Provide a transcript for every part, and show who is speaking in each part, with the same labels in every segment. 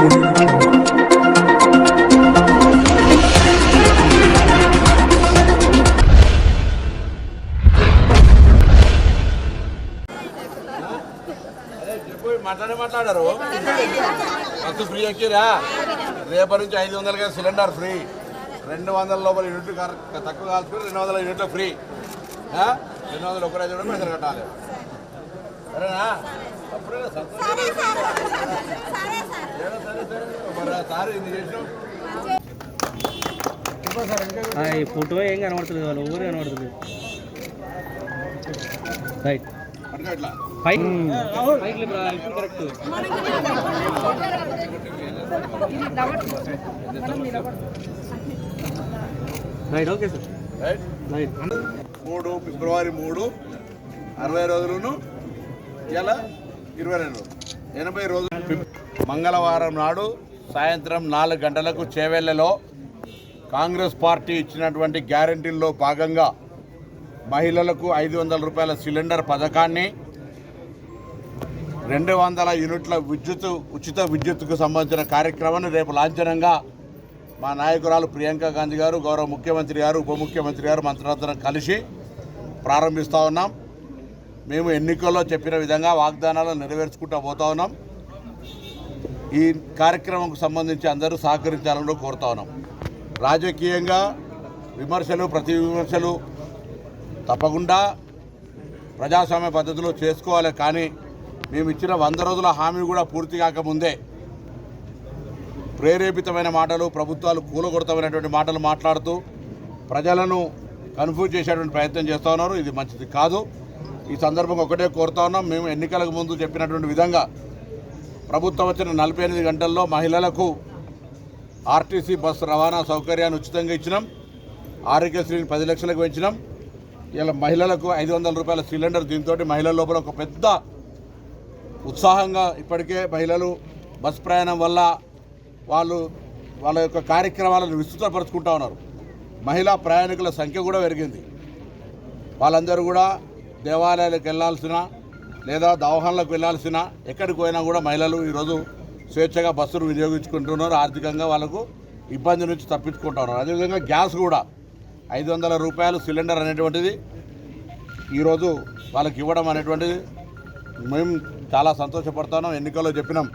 Speaker 1: Audio Jungle.
Speaker 2: మాట్లాడే మాట్లాడారు. Bus free ఎక్కిరా రేపటి నుంచి ఐదు వందలుగా సిలిండర్ ఫ్రీ. రెండు వందల లోపల యూనిట్లు కర- తక్కువ కాల్చుకుని రెండు వందల యూనిట్లు ఫ్రీ. రెండు వందలు ఒక రోజు కూడా పైసలు కట్టాలి. సరేనా?
Speaker 3: ఈ ఫోటో ఏం కనబడుతుంది వాళ్ళు ఊరు కనబడుతుంది right right okay sir
Speaker 2: right
Speaker 3: right
Speaker 2: మూడు ఫిబ్రవరి మూడు అరవై రోజులను ఇలా ఇరవై రెండు. ఎనభై రోజులు. మంగళవారం నాడు సాయంత్రం నాలుగు గంటలకు చేవెళ్ళలో కాంగ్రెస్ పార్టీ ఇచ్చినటువంటి గ్యారంటీల్లో భాగంగా మహిళలకు ఐదు వందల రూపాయల సిలిండర్ పథకాన్ని రెండు వందల యూనిట్ల విద్యుత్ ఉచిత విద్యుత్కు సంబంధించిన కార్యక్రమాన్ని రేపు లాంఛనంగా మా నాయకురాలు ప్రియాంక గాంధీ గారు గౌరవ ముఖ్యమంత్రి గారు ఉప ముఖ్యమంత్రి గారు మంత్రులందరం కలిసి ప్రారంభిస్తూ ఉన్నాం. మేము ఎన్నికల్లో చెప్పిన విధంగా వాగ్దానాలు నెరవేర్చుకుంటూ పోతా ఉన్నాం. ఈ కార్యక్రమంకు సంబంధించి అందరూ సహకరించాలని కోరుతా ఉన్నాం. రాజకీయంగా విమర్శలు ప్రతి విమర్శలు తప్పకుండా ప్రజాస్వామ్య పద్ధతిలో చేసుకోవాలి. కానీ మేము ఇచ్చిన వంద రోజుల హామీ కూడా పూర్తి కాకముందే ప్రేరేపితమైన మాటలు ప్రభుత్వాలు కూలగొడతమైనటువంటి మాటలు మాట్లాడుతూ ప్రజలను కన్ఫ్యూజ్ చేసేటువంటి ప్రయత్నం చేస్తూ ఉన్నారు. ఇది మంచిది కాదు. ఈ సందర్భంగా ఒకటే కోరుతా ఉన్నాం. మేము ఎన్నికలకు ముందు చెప్పినటువంటి విధంగా ప్రభుత్వం వచ్చిన నలభై ఎనిమిది గంటల్లో మహిళలకు ఆర్టీసీ బస్సు రవాణా సౌకర్యాన్ని ఉచితంగా ఇచ్చినాం. ఆరోగ్యశ్రీని పది లక్షలకు పెంచినాం. ఇలా మహిళలకు ఐదు వందల రూపాయల సిలిండర్ దీంతో మహిళల లోపల ఒక పెద్ద ఉత్సాహంగా ఇప్పటికే మహిళలు బస్ ప్రయాణం వల్ల వాళ్ళు వాళ్ళ యొక్క కార్యక్రమాలను విస్తృతపరుచుకుంటా ఉన్నారు. మహిళా ప్రయాణికుల సంఖ్య కూడా పెరిగింది. వాళ్ళందరూ కూడా దేవాలయాలకు వెళ్ళాల్సిన లేదా దవాఖానలకు వెళ్ళాల్సిన ఎక్కడికి పోయినా కూడా మహిళలు ఈరోజు స్వేచ్ఛగా బస్సులు వినియోగించుకుంటున్నారు. ఆర్థికంగా వాళ్ళకు ఇబ్బంది నుంచి తప్పించుకుంటున్నారు అదేవిధంగా గ్యాస్ కూడా ఐదు వందల రూపాయలు సిలిండర్ అనేటువంటిది ఈరోజు వాళ్ళకి ఇవ్వడం అనేటువంటిది మేము చాలా సంతోషపడుతున్నాం ఎన్నికల్లో చెప్పినాం.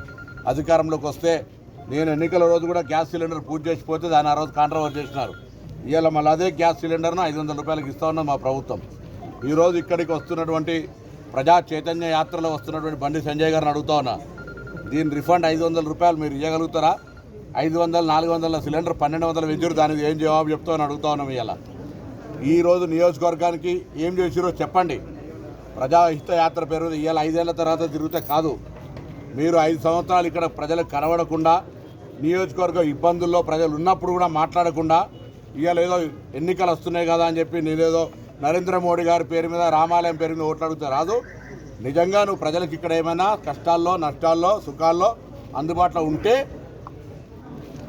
Speaker 2: అధికారంలోకి వస్తే నేను ఎన్నికల రోజు కూడా గ్యాస్ సిలిండర్ పూజ చేసిపోతే దాన్ని ఆ రోజు కాంట్రవర్ట్ చేసినారు. ఇవాళ మళ్ళీ అదే గ్యాస్ సిలిండర్ను ఐదు వందల రూపాయలకి ఇస్తా ఉన్నాం మా ప్రభుత్వం. ఈరోజు ఇక్కడికి వస్తున్నటువంటి ప్రజా చైతన్య యాత్రలో వస్తున్నటువంటి బండి సంజయ్ గారిని అడుగుతా ఉన్నా. దీని రిఫండ్ ఐదు వందల రూపాయలు మీరు ఇవ్వగలుగుతారా ఐదు వందల నాలుగు వందల సిలిండర్ పన్నెండు వందల వెంచరు దానికి ఏం జవాబు చెప్తామని అడుగుతా ఉన్నాం ఇవాళ ఈరోజు నియోజకవర్గానికి ఏం చేసిరో చెప్పండి. ప్రజాహిత యాత్ర పేరు ఇవాళ ఐదేళ్ళ తర్వాత తిరిగితే కాదు. మీరు ఐదు సంవత్సరాలు ఇక్కడ ప్రజలకు కనబడకుండా నియోజకవర్గ ఇబ్బందుల్లో ప్రజలు ఉన్నప్పుడు కూడా మాట్లాడకుండా ఇవాళ ఏదో ఎన్నికలు వస్తున్నాయి కదా అని చెప్పి నేనేదో నరేంద్ర మోడీ గారి పేరు మీద రామాలయం పేరు మీద ఓట్లు అడిగితే రాదు. నిజంగా నువ్వు ప్రజలకు ఇక్కడ ఏమైనా కష్టాల్లో నష్టాల్లో సుఖాల్లో అందుబాటులో ఉంటే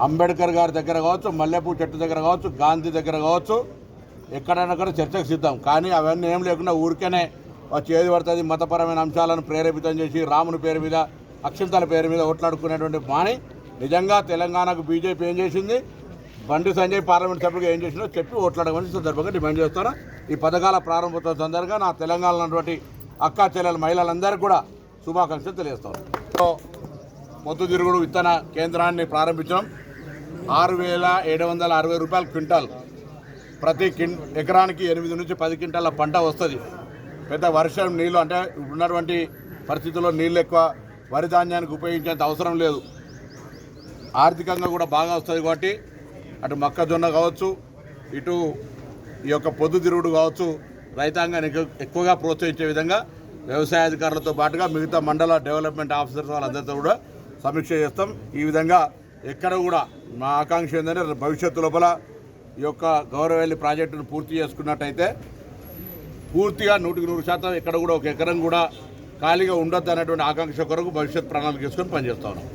Speaker 2: అంబేద్కర్ గారి దగ్గర కావచ్చు మల్లెపూ చెట్టు దగ్గర కావచ్చు గాంధీ దగ్గర కావచ్చు ఎక్కడైనా కూడా చర్చకు సిద్ధం. కానీ అవన్నీ ఏం లేకుండా ఊరికేనే వచ్చి ఏది పడుతుంది మతపరమైన అంశాలను ప్రేరేపితం చేసి రాముని పేరు మీద అక్షంతల పేరు మీద ఓట్లాడుకునేటువంటి మాని నిజంగా తెలంగాణకు బీజేపీ ఏం చేసింది? బండి సంజయ్ పార్లమెంట్ సభ్యులుగా ఏం చేసినో చెప్పి ఓట్లాడమని సందర్భంగా డిమాండ్ చేస్తాను ఈ పథకాల ప్రారంభోత్సవం సందర్భంగా నా తెలంగాణలో ఉన్నటువంటి అక్కా చెల్లెల మహిళలందరికీ కూడా శుభాకాంక్షలు తెలియజేస్తాను. పొద్దుతిరుగుడు విత్తన కేంద్రాన్ని ప్రారంభించడం ఆరు వేల ఏడు వందల అరవై రూపాయల క్వింటాల్. ప్రతి కిన్ ఎకరానికి ఎనిమిది నుంచి పది క్వింటాల పంట వస్తుంది. పెద్ద వర్షం నీళ్ళు అంటే ఉన్నటువంటి పరిస్థితుల్లో నీళ్ళు ఎక్కువ వరి ధాన్యానికి ఉపయోగించేంత అవసరం లేదు. ఆర్థికంగా కూడా బాగా వస్తుంది కాబట్టి అటు మొక్కజొన్న కావచ్చు ఇటు ఈ యొక్క పొద్దుతిరుగుడు కావచ్చు రైతాంగాన్ని ఎక్కువగా ప్రోత్సహించే విధంగా వ్యవసాయ అధికారులతో పాటుగా మిగతా మండల డెవలప్మెంట్ ఆఫీసర్స్ వాళ్ళందరితో కూడా సమీక్ష చేస్తాం. ఈ విధంగా ఎక్కడ కూడా మా ఆకాంక్ష ఏంటంటే భవిష్యత్తు లోపల ఈ యొక్క గౌరవల్లి ప్రాజెక్టును పూర్తి చేసుకున్నట్టయితే పూర్తిగా నూటికి నూరు శాతం ఎక్కడ కూడా ఒక ఎకరం కూడా ఖాళీగా ఉండొద్దు అనేటువంటి ఆకాంక్ష కొరకు భవిష్యత్ ప్రణాళిక చేసుకొని పనిచేస్తా ఉన్నాం.